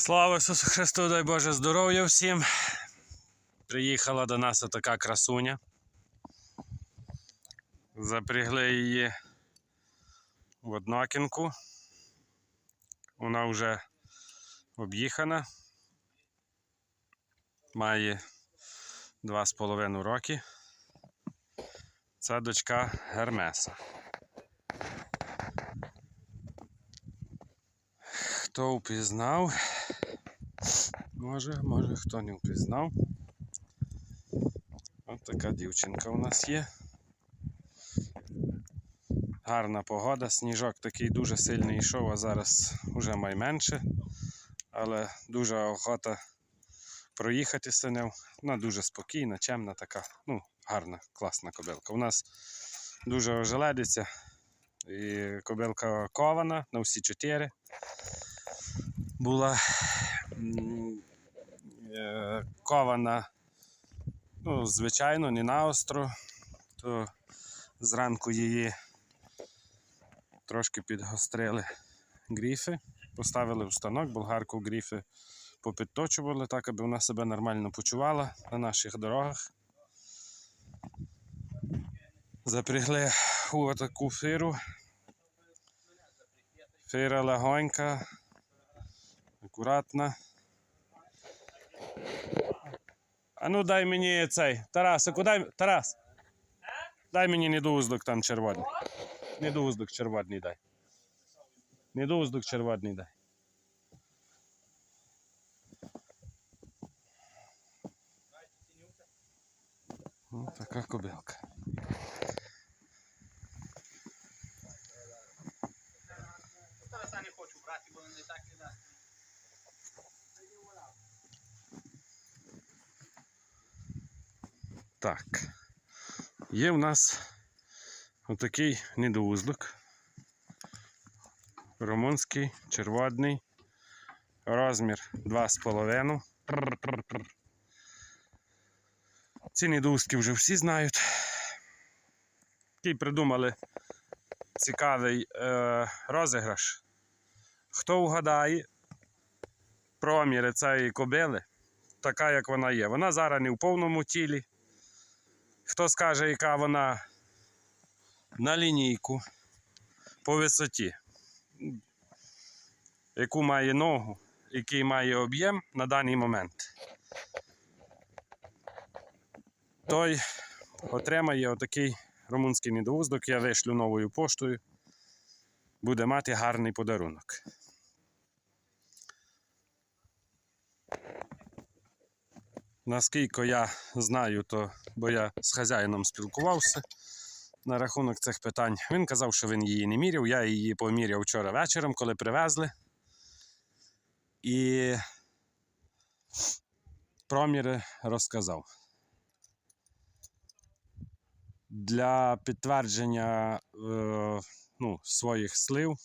Слава Ісусу Христу, дай Боже здоров'я всім. Приїхала до нас отака красуня. Запрягли її в однокінку. Вона вже об'їхана. Має два з половиною роки. Це дочка Гермеса. Хто впізнав? Може, може хто не впізнав. Ось така дівчинка у нас є. Гарна погода, сніжок такий дуже сильний йшов, а зараз вже майменше. Але дуже охота проїхатися ним. Вона дуже спокійна, чемна така, ну, гарна, класна кобилка. У нас дуже ожеледиться. І кобилка кована на всі чотири була кована, ну, звичайно, не наостро, то зранку її трошки підгострили гріфи, поставили в станок, болгарку гріфи попідточували так, аби вона себе нормально почувала на наших дорогах. Запрягли у таку фиру. Фира легонька, акуратна. А ну дай мені цей. Тарасику, дай. Тарас. Дай мені недоуздок там червоний. Недоуздок червоний дай. Недоуздок червоний дай. Ну, така кобилка. Тараса не хочу брати, бо не так не дасть. Так. Є в нас отакий недоуздок. Румунський, черводний. Розмір 2,5. Ці недоуздки вже всі знають. Такий придумали цікавий е, розіграш. Хто вгадає проміри цієї кобили, така як вона є. Вона зараз не в повному тілі. Хто скаже, яка вона на лінійку по висоті, яку має ногу, який має об'єм на даний момент, той отримає отакий румунський недоуздок. Я вишлю новою поштою. Буде мати гарний подарунок. Наскільки я знаю, то бо я з хазяїном спілкувався на рахунок цих питань. Він казав, що він її не міряв. Я її поміряв вчора вечором, коли привезли. І проміри розказав. Для підтвердження е, ну, своїх слів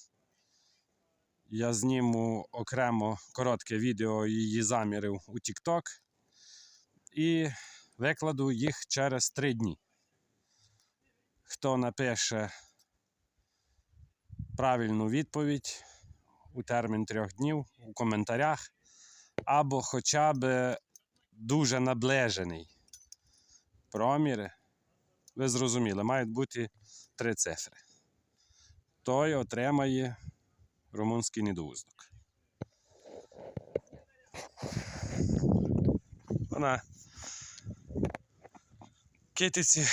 я зніму окремо коротке відео її замірів у TikTok і викладу їх через три дні. Хто напише правильну відповідь у термін трьох днів у коментарях, або хоча б дуже наближений проміри, ви зрозуміли, мають бути три цифри. Той отримає румунський недоуздок. Вона китиці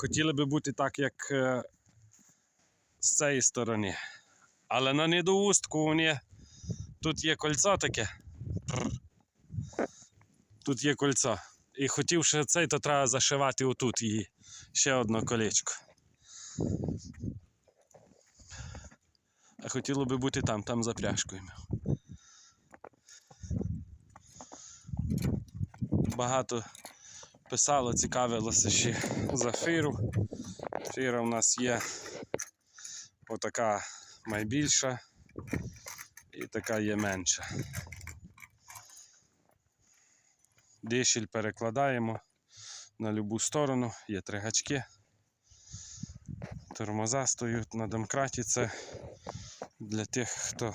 хотіли би бути так, як е, з цієї сторони. Але на недоустку вони тут є кольцо таке. Тут є кольцо. І хотів ще цей, то треба зашивати отут її ще одне колечко. А хотіло би бути там, там за пряжкою. Багато писало, цікавилося ще за фіру. Фіра у нас є отака найбільша і така є менша. Дишіль перекладаємо на любу сторону, є три гачки. Тормоза стоять на домкраті. Це для тих, хто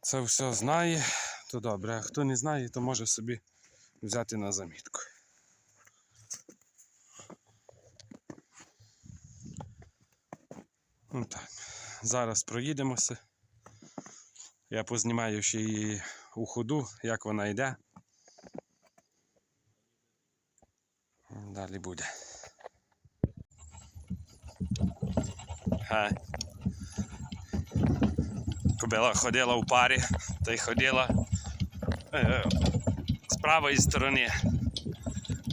це все знає, то добре. А хто не знає, то може собі взяти на замітку. Ну так. Зараз проїдемося. Я познімаю ще її у ходу, як вона йде. Далі буде. Хай. Кобила ходила в парі, та й ходила е, правої сторони.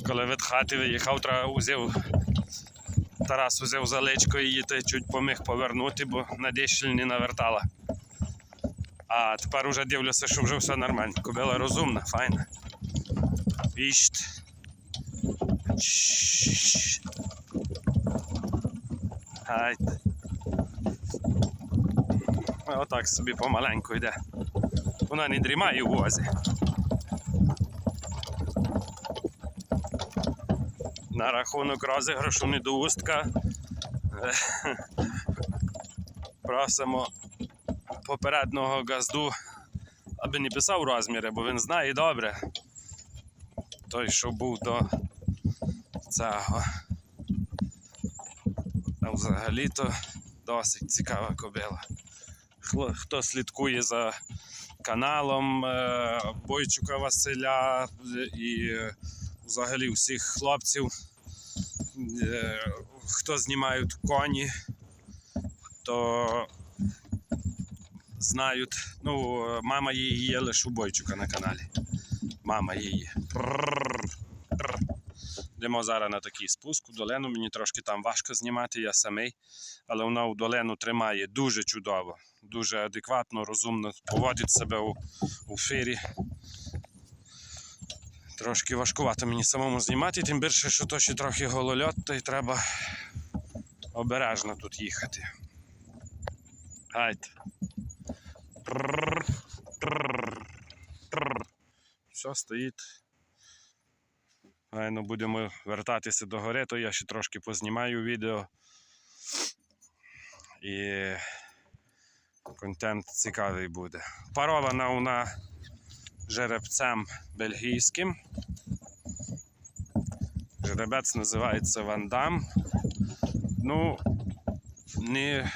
Коли від хати виїхав, узяв Тарас узяв за личко її та чуть поміг повернути, бо на не навертала. А тепер уже дивлюся, що вже все нормально. Кобила розумна, файна. Віщт. Чш. Гайт. А Отак собі помаленьку йде. Вона не дрімає у возі. На рахунок розіграшу недоустка. Просимо попереднього газду, аби не писав розміри, бо він знає добре. Той, що був до цього. А взагалі-то досить цікава кобила. Хто слідкує за каналом е, Бойчука Василя і е, взагалі всіх хлопців, хто знімають коні, то знають. Ну, е, мама її є лише у Бойчука на каналі. Мама її. Йдемо зараз на такий спуск у долину. Мені трошки там важко знімати, я самий, але вона у долину тримає дуже чудово, дуже адекватно, розумно поводить себе у, у фірі. Трошки важкувато мені самому знімати, тим більше, що то ще трохи голольот, то й треба обережно тут їхати. Гайд. Все стоїть. Гайно будемо вертатися до гори, то я ще трошки познімаю відео. І контент цікавий буде. Парована вона жеребцем бельгійським. Жеребець називається Вандам. Ну, не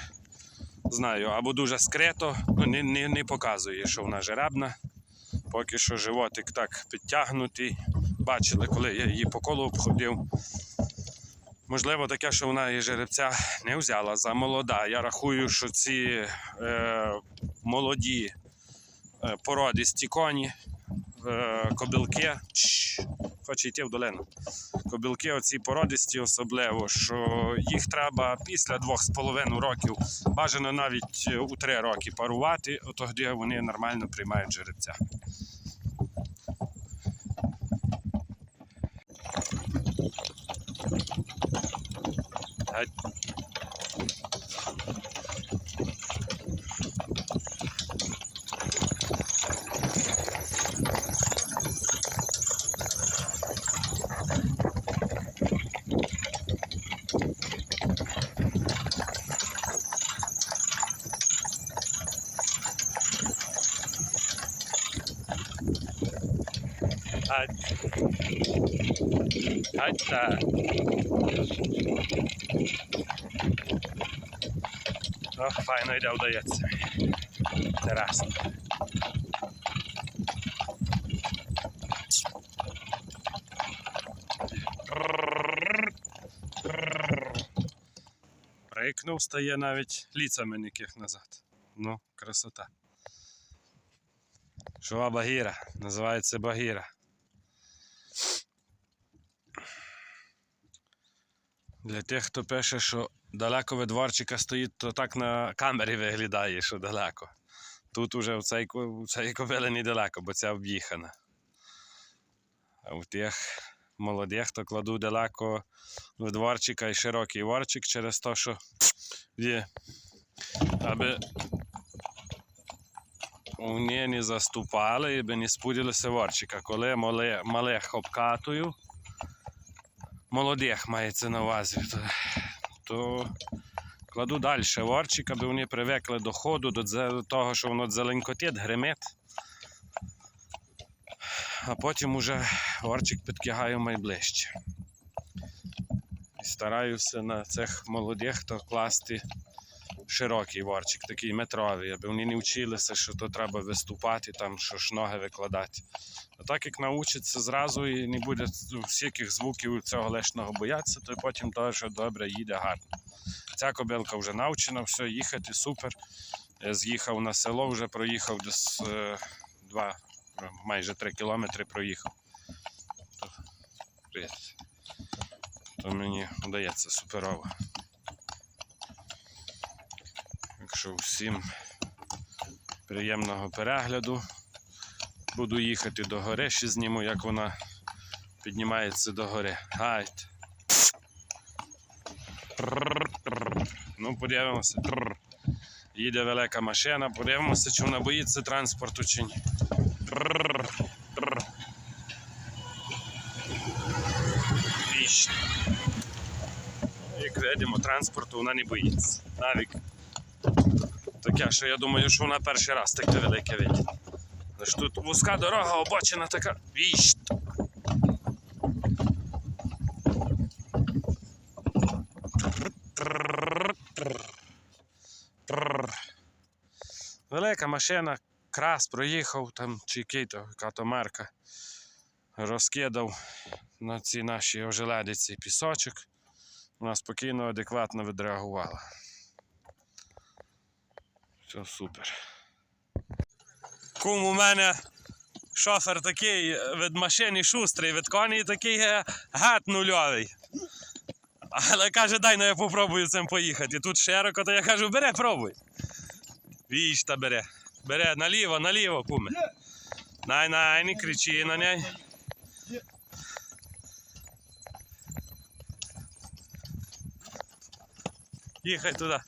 знаю, або дуже скрито, ну, не, не, не показує, що вона жеребна. Поки що животик так підтягнутий. Бачили, коли я її по колу обходив. Можливо, таке, що вона і жеребця не взяла за молода. Я рахую, що ці е, молоді е, породисті коні, е, кобилки, хоче йти в долину. Кобилки оці породисті особливо, що їх треба після двох з половиною років, бажано навіть е, у три роки парувати, тоді вони нормально приймають жеребця. Геть так. О, файно йде, вдається. Тарас. Прикнув, стає навіть ліцами ніяких назад. Ну, красота. Шова Багіра, називається Багіра. Для тих, хто пише, що далеко від дворчика стоїть, то так на камері виглядає, що далеко. Тут уже в цей, в цій кобилі недалеко, бо ця об'їхана. А у тих молодих, то кладу далеко від дворчика і широкий ворчик через те, що є, аби вони не заступали і не спудилися ворчика. Коли малих обкатую, молодих мається на увазі, то, то Кладу далі ворчик, аби вони привикли до ходу, до того, що воно зеленькотить, гримить. А потім уже ворчик підкигаю найближче. І стараюся на цих молодих то класти широкий ворчик, такий метровий, аби вони не вчилися, що то треба виступати, там, що ж ноги викладати. А так як навчиться зразу і не буде всяких звуків цього лишнього боятися, то потім теж добре їде гарно. Ця кобилка вже навчена, все, їхати супер. Я з'їхав на село, вже проїхав десь е, два, е, майже три кілометри проїхав. То, то мені вдається суперово. Що всім приємного перегляду. Буду їхати до гори, ще зніму, як вона піднімається до гори. Трррр. Ну, подивимося. Їде велика машина, подивимося, чи вона боїться транспорту чи ні. Як видимо, транспорту вона не боїться. Навік. Таке, що я думаю, що вона перший раз таке велике ж тут вузька дорога, обочина така. Віщ. Велика машина, крас проїхав там, чи який то, яка марка. Розкидав на ці наші ожеледиці пісочок. Вона спокійно, адекватно відреагувала. Все супер. Кум у мене шофер такий е, від машини шустрий, від коней такий е, гад нульовий. Але каже, дай ну я попробую цим поїхати. Тут широко, то я кажу, бере, пробуй. Віж та бере. Бере наліво, наліво, куме. Най, най, не кричи на неї. Їхай туди.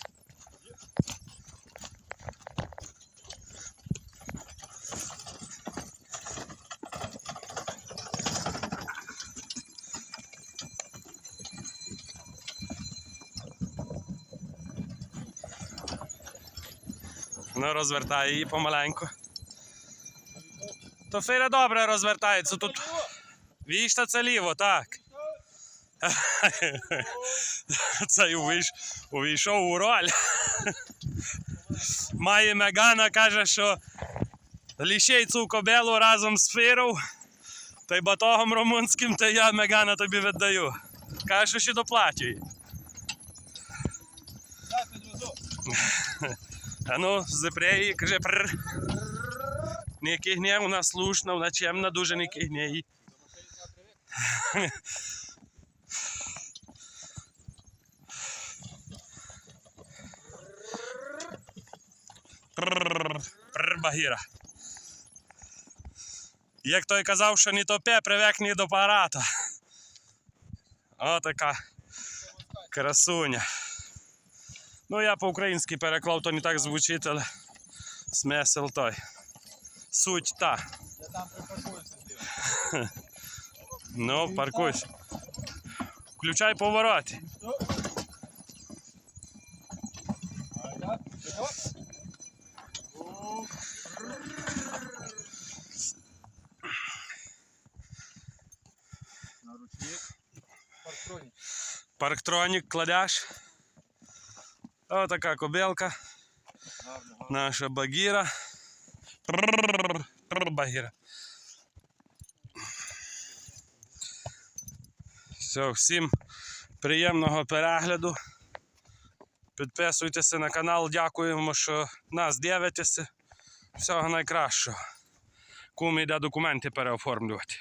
Розвертай її помаленьку. То фіра добре розвертається. Тут віжта це ліво, так. Цей увійш... увійшов у роль. Має Мегана каже, що лішей цю кобелу разом з фіров, та й батогом румунським, та я Мегана тобі віддаю. Каже, що ще доплачує. А ну, запряй каже, прр. Не кигне, вона слушна, вона чемна, дуже не кигне Багіра. Як той казав, що не топе, привикне до парата. Отака красуня. Ну, я по-українськи переклав, то не так звучить, але смисл той. Суть та. Я там припаркуюся. Ну, паркуйся. Включай. Парктронік. Парктронік кладеш. Кобилка. Гарно, гарно. Наша багіра. Багіра. Все, всім приємного перегляду. Підписуйтеся на канал, дякуємо, що нас дивитеся. Всього найкращого. Кум йде документи переоформлювати.